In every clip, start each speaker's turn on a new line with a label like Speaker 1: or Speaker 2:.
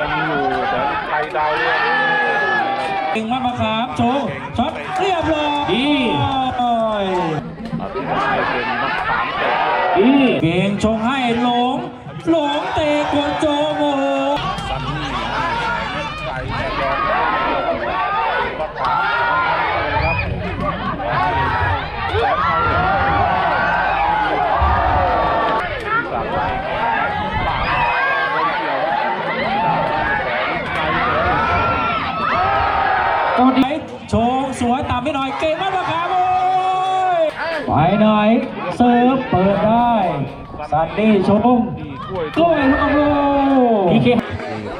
Speaker 1: ยังอยู่แต่ไทยดาวเรือง
Speaker 2: เก่งมากมะขามโชว์ช็อตเรียบร้อยดี
Speaker 1: อภิวัตเป็นมะขามแตก
Speaker 2: ดีเก่งชงให้หลงหลงเตะกวนโจโมโห
Speaker 1: ซันนี่ไก่แดงรองมะขามนะครับแสนไทยสามใบปากคนเกี่ยวดาวแสนไกลเสือ
Speaker 2: ก็ดีโชว์สวย ตามไม่หน่อยเก่งมากมะขามโอ้ยไปหน่อยเซิร์ฟเปิดได้ซันนี่ชง
Speaker 1: ดีกล้วย
Speaker 2: กล้วยลูกโลพีเค
Speaker 1: นี่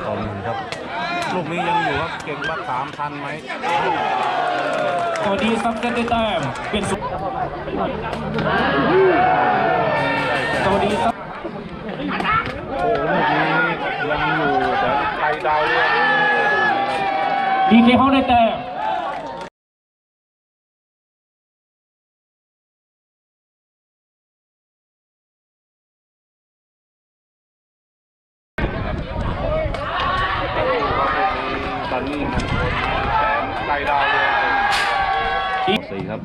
Speaker 1: ต่อหนึ่งครับลูกนี้ยังอยู่ครับเก่งมะขามทันไหม
Speaker 2: สวัสดีซับเซนได้แต้มเป็นสุดสวัสดีครับ
Speaker 1: โอ้ลูกนี้ยังอยู่แต่ไทยดาวเรือง
Speaker 2: พีเคเขาได้แต้ม
Speaker 1: ซันนี่มงคลแสนไทยดาวเรือง สี่ครับ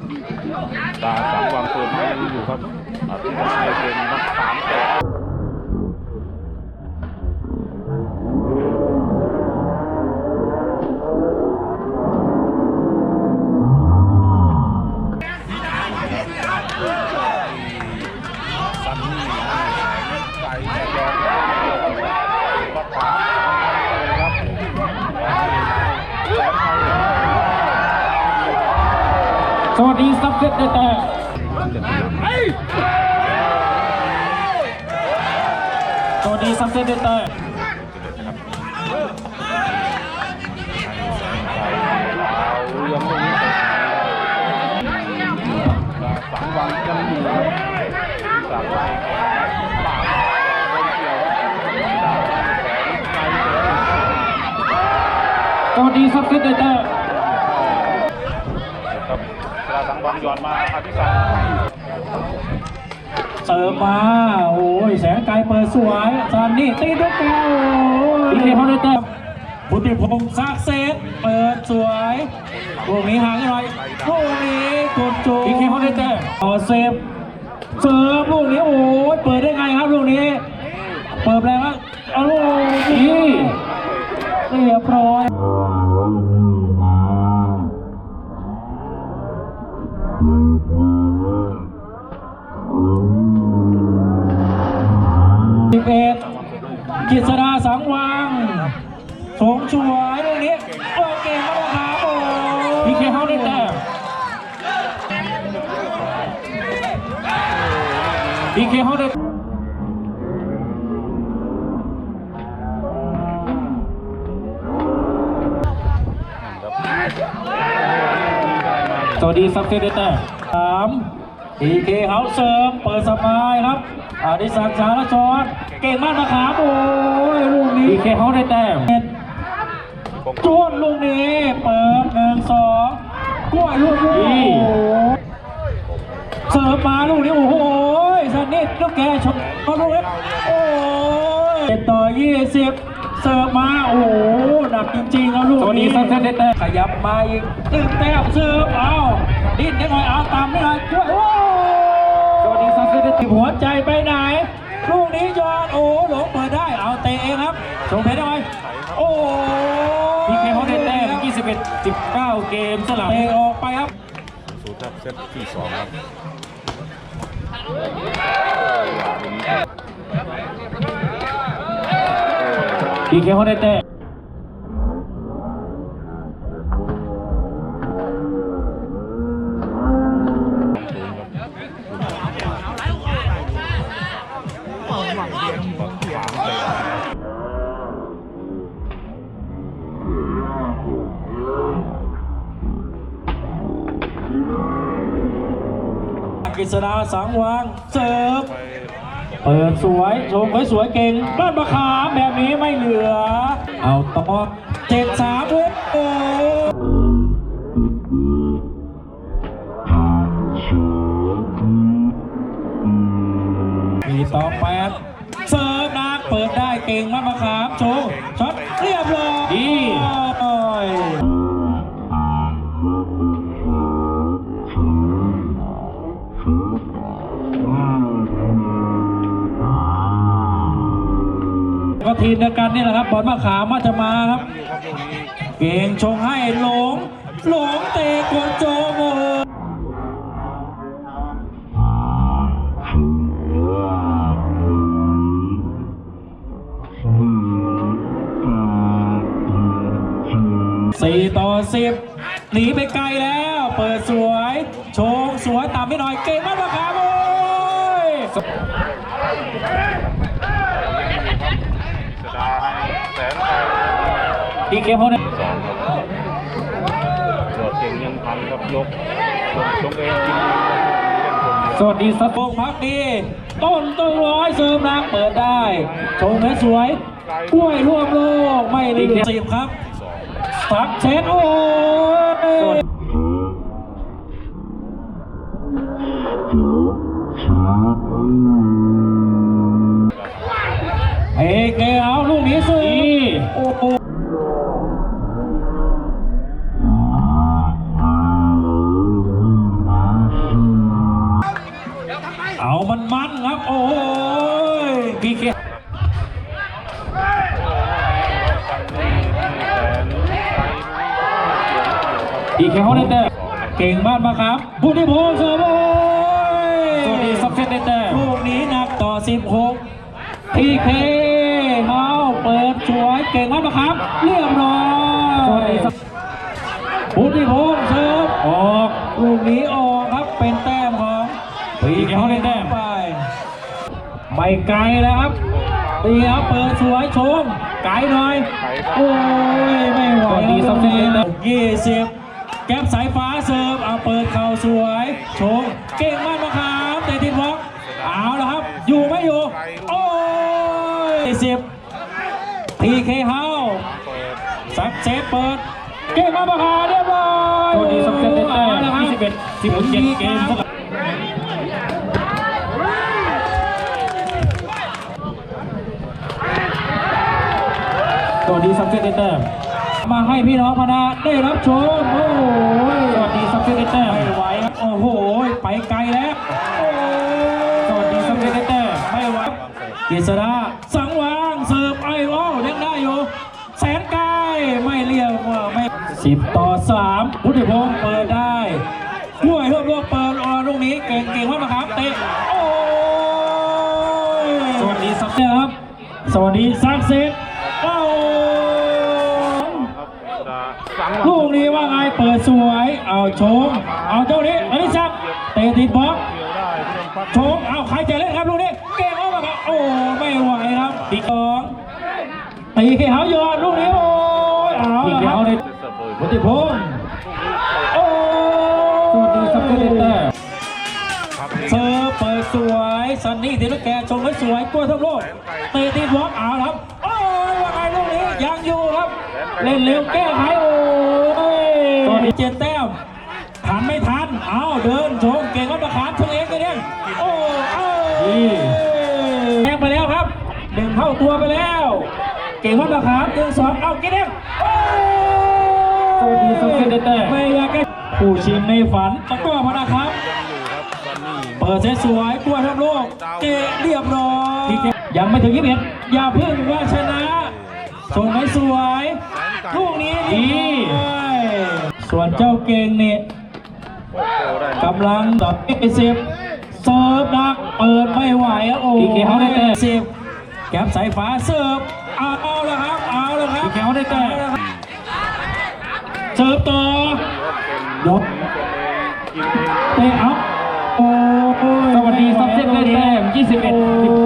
Speaker 1: ตาสามความเปิดไม้ยังอยู่ครับอภิวัตเป็นมะขามแตก ส
Speaker 2: วัสดีซับเซนได้แต้มสวัสดีซับเซนได้แต้ม
Speaker 1: เอาเรื่องตรงนี้สังวังยังอยู่สามใบปากคนเกี่ยวดาวแสนไกลเสือ
Speaker 2: สวัสดีซับเซนได้แต้ม
Speaker 1: ครับ กระสังวังหย่อนมาอภิษัท
Speaker 2: เสิร์ฟมาโอ้ยแสงไกลเปิดสวยซันนี่ตีด้วยแก้วพีเคเขาได้แต้มพุทธิพงศ์ซักเซตเปิดสวยลูกนี้ห่างหน่อยลูกนี้กดจูพีเคเขาได้แต้มต่อเซฟเสิร์ฟลูกนี้โอ้ยเปิดได้ไงครับลูกนี้ เปิดแรงมากเอาลูกนี้เรียบร้อย เอ็ดกิษดาสังวังสงช่วยลูกนี้โอเคมากครับโอ้พีเคเขาได้แต้มพีเคเขาได้สวัสดีซับเซเดเตอร์สาม พีเคเฮาเซิร์ฟเปิดสบายครับอดิศักดิ์สารชรเก่งมากนะครับโอ้ยลูกนี้พีเคเฮาได้แต้มจวนลูกนี้เปิดหนึ่งสองกล้วยลูกนี้โอ้โหเสิร์ฟมาลูกนี้โอ้โหสันนิดลูกแกชนเขาลูกนี้โอ้ยเจ็ดต่อยี่สิบเสิร์ฟมาโอ้โหหนักจริงๆแล้วลูกนี้
Speaker 3: สวัสดีซับเซนได้แต้ม
Speaker 2: ขยับมาอีกหนึ่งแต้มเสิร์ฟเอาดิ้นได้หน่อยเอาตามได้หน่อยช่วย หัวใจไปไหนลูกนี้ยอนโอ้หลงเปิดได้เอาเตะเองครับส่งเพชรได้ไหมโอ้
Speaker 3: พีเคเขาได้แต้ม21 19 เกมสลับ
Speaker 2: เตะออกไปครับ
Speaker 1: สูตรครับเซตที่สองครับ
Speaker 3: พีเคเขาได้แต้ม
Speaker 2: กฤษณาสังวางเสิร์ฟเปิดสวยชมไว้สวยเก่งบ้านประคามแบบนี้ไม่เหลือ เอาต่อเจ็ดสาม เก่งมากมะขามโชว์ช็อตเรียบร้อยดีก็ทีมเดียวกันนี่แหละครับบอลมาขามาจะมาครับ เก่งชงให้หลงหลงเตะกด สิบหนีไปไกลแล้ว เปิดสวย โชงสวยต่ำไม่หน่อยเก่งมากมะขาโอ้ย
Speaker 1: สดาให้แสนไป
Speaker 2: ดีเกมเขาเนี่ย
Speaker 1: สองครับยอดเก่งยังพันครับยกยกยกเองจริงเลย
Speaker 2: สวัสดีสัตว์โงพักดี ต้นต้นร้อยเสริมนักเปิดได้ ชงให้สวยกล้วยร่วมโลกไม่ได้สิบครับ
Speaker 1: สอง
Speaker 2: สักเช็ดโอ้ยเอเกเอาลูกนี้สิโอ้โหเอามันมันครับโอ้ยพีเค อีกแค่เขาได้แต่เก่งมากมาครับบุญที่พงศ์เสริมโอ้ย
Speaker 3: สวัสดีซับเซตได้แต้ม
Speaker 2: ลูกนี้หนักต่อ 16พีเคเขาเปิดสวยเก่งมากมาครับเรียบร้อย
Speaker 3: สวัสดีครับ
Speaker 2: บุญที่พงศ์เสริมออกลูกนี้ออกครับเป็นแต้มของพีเคเขาได้แต้มไปไม่ไกลแล้วครับเตียวเปิดสวยชมไกลหน่อย โอ้ย ไม่ไหว
Speaker 3: สวัสดีซับเซตได้แต้ม
Speaker 2: ยี่สิบแก๊ปสายฟ้าเสิร์ฟเอาเปิดเข่าสวยโชงเก่งมากนะครับเตะทินบล็อกเอาละครับ อยู่ไม่อยู่ โอ้ยสิบทีเคเฮา
Speaker 1: เปิด
Speaker 2: สักเซฟเปิด เก่งมากนะครับเรียบร้อย
Speaker 3: สวัสดีซับเซตได้แต้ม
Speaker 2: เอาละครับ
Speaker 3: 21 17เกมสำหรับสวัสดีซับเซตได้แต้ มา
Speaker 2: ให้พี่น้องพนาได้รับชม โอ้ย
Speaker 3: สวัสดีซับเซตได้แต้
Speaker 2: ไม่ไหวครับโอ้โห ไปไกลแล้ว
Speaker 3: สวัสดีซับเซตได้แต้
Speaker 2: ไม่ไหวกฤษดาสังวางเสิร์ฟไอโอ้ยังได้อยู่ แสนไกลไม่เรียกว่าไม่สิบต่อสามพุทธิพงศ์เปิดได้กล้วยรวบรวบเปิดออลูกนี้เก่งเก่งมากนะครับเตะโอ้ย
Speaker 3: สวัสดีซับ
Speaker 2: เนี่ยครับ สวัสดีซักเซตโอ้ย
Speaker 1: ครับสดาสัง
Speaker 2: ลูกนี้ว่าไงเปิด สวยเอาโชงเอาเจ้านี้อนิสักดิ์เตะติดบล็อก
Speaker 1: เกี่ยวได้เพื่อนพัก
Speaker 2: โชงเอาใครจะเล่นครับลูกนี้เก่งมากครับโอ้ไม่ไหวครับตีสองตีเขียวหยอดลูกนี้โอ้ยเอา
Speaker 3: อีก
Speaker 2: ละค
Speaker 3: แล้
Speaker 2: รั
Speaker 3: ว
Speaker 2: บ
Speaker 3: ได้
Speaker 1: เสิร์ฟเปิด
Speaker 2: พุทธิพงศ์โอ้
Speaker 3: สวัสดีซับเซตได้แต้ม
Speaker 1: พักนี้
Speaker 2: เซิร์ฟเปิดสวยซันนี่ทีลูกแกชงไว้สวยกล้วยทั้งโลกเตะตีบล็อกเอาครับโอ้ยว่าไงลูกนี้ยังอยู่ครับ เล่นเร็วแก้ไขโอ้ยตอนนี้ เจ็ดแต้มทันไม่ทัน เอาเดินชงเก่งก็ประคานชงเองกันเองโอ้เอ้ยแย่งไปแล้วครับดึงเข้าตัวไปแล้ว เก่งว่าประคานหนึ่งสองเอากินเองโอ้ย
Speaker 3: สวัสดีซับเซตได้แต้ม
Speaker 2: ไม่อยากแก้ผู้ชิงในฝันตะกร้อมานะครับ
Speaker 1: ยังอยู่ครับซันนี่
Speaker 2: เปิดเซตสวยกล้วยทั้งโลกเกะเรียบร้อยยังไม่ถึงยี่สิบเอ็ดอย่าเพิ่งว่าชนะส่งให้สวยลูกนี้ดี ส่วนเจ้าเก่งเนี่ย
Speaker 1: โอ้โหได้
Speaker 2: กำลังต่อที่สิบเสิร์ฟดักเปิดไม่ไหวอะโอ้
Speaker 3: พีเคเขาได้แต้ม
Speaker 2: สิบแก็บสายฟ้าเสิร์ฟเอาเอาแล้วครับเอาแล้วครับ
Speaker 3: พีเคเขาได้แต้ม
Speaker 2: อล้วครับเสิร์ฟต่อยก
Speaker 1: กินเอง
Speaker 2: เตะอัพโอ้ย
Speaker 3: สวัสดีซับเซตได้แต้ม21